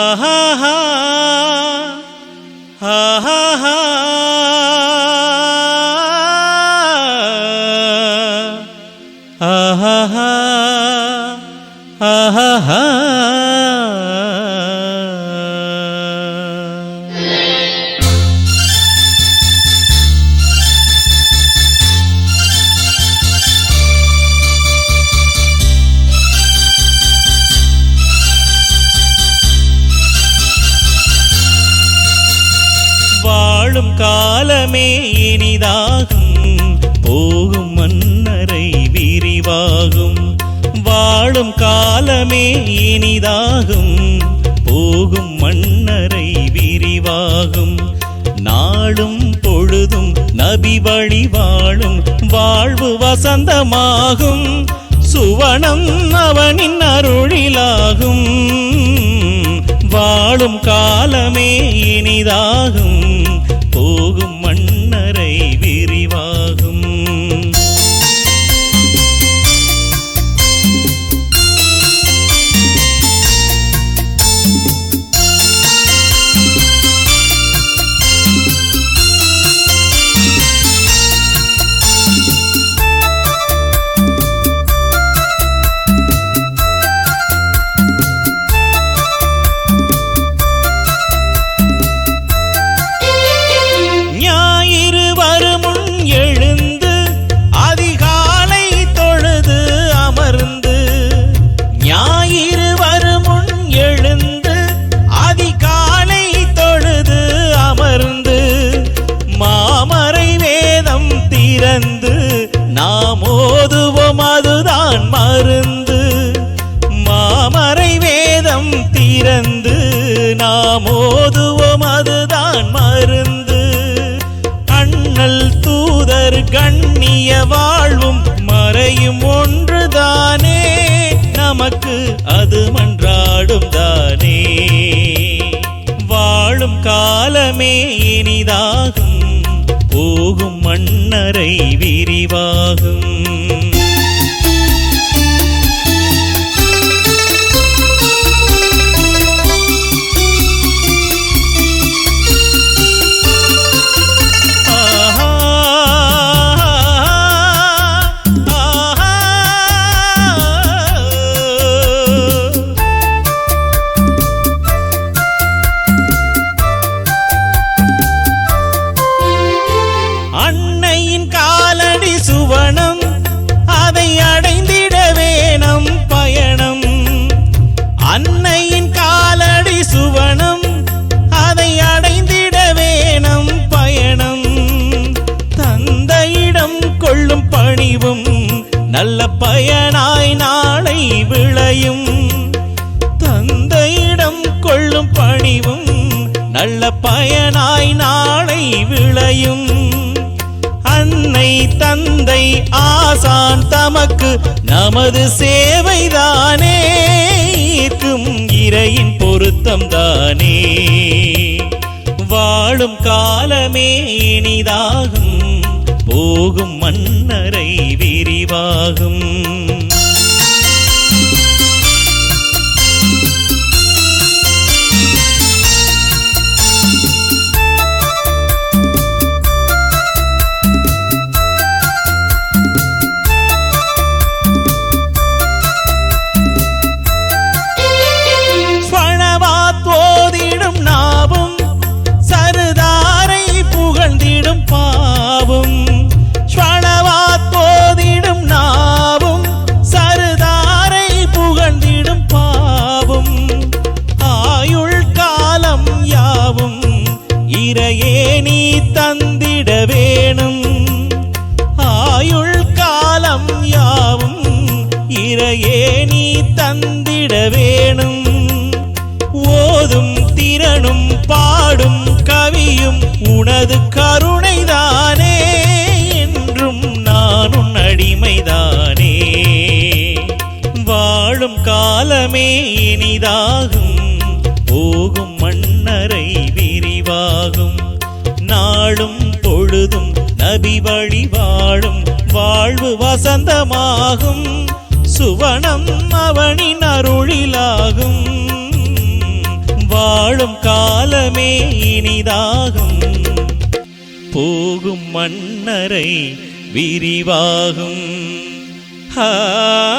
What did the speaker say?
ആഹാ ആഹാ வாழும் காலமே இனிதாகும். போகும் மன்னரை விரிவாகும். வாழும் காலமே இனிதாகும். போகும் மன்னரை விரிவாகும். நாளும் பொழுதும் நபி வழி வாழும். வாழ்வு வசந்தமாகும். சுவனம் அவனின் அருளிலாகும். வாழும் காலமே இனிதாகும். போகும் மண் ஓதுவோம் அதுதான் மருந்து. மாமறை வேதம் திறந்து நாம் ஓதுவோம் அதுதான் மருந்து. அண்ணல் தூதர் கண்ணிய வாழ்வும் மறையும் ஒன்றுதானே. நமக்கு அது மன்றாடும் தானே. வாழும் காலமே இனிதாகும். போகும் மன்னரை விரிவாகும். நல்ல பயனாய் நாளை விளையும். தந்தையிடம் கொள்ளும் பணிவும் நல்ல பயனாய் நாளை விளையும். அன்னை தந்தை ஆசான் தமக்கு நமது சேவைதானே. ஈர்க்கும் இறையின் பொருத்தம் தானே. வாழும் காலமே இனிதாகும். போகும் மன்னரை விரிவாகும். இறையே நீ தந்திட வேணும். ஆயுள் காலம் யாவும் இறையே நீ தந்திட வேணும். ஓதும் திறனும் பாடும் கவியும் உனது கருணைதானே என்றும் நானும் அடிமைதானே. வாழும் காலமே இனிதாகும். நாளும் பொழுதும் நபி வழி வாழும் வாழ்வு வசந்தமாகும். சுவனம் அவனின் அருளிலாகும். வாழும் காலமே இனிதாகும். போகும் மன்னரை விரிவாகும். ஹா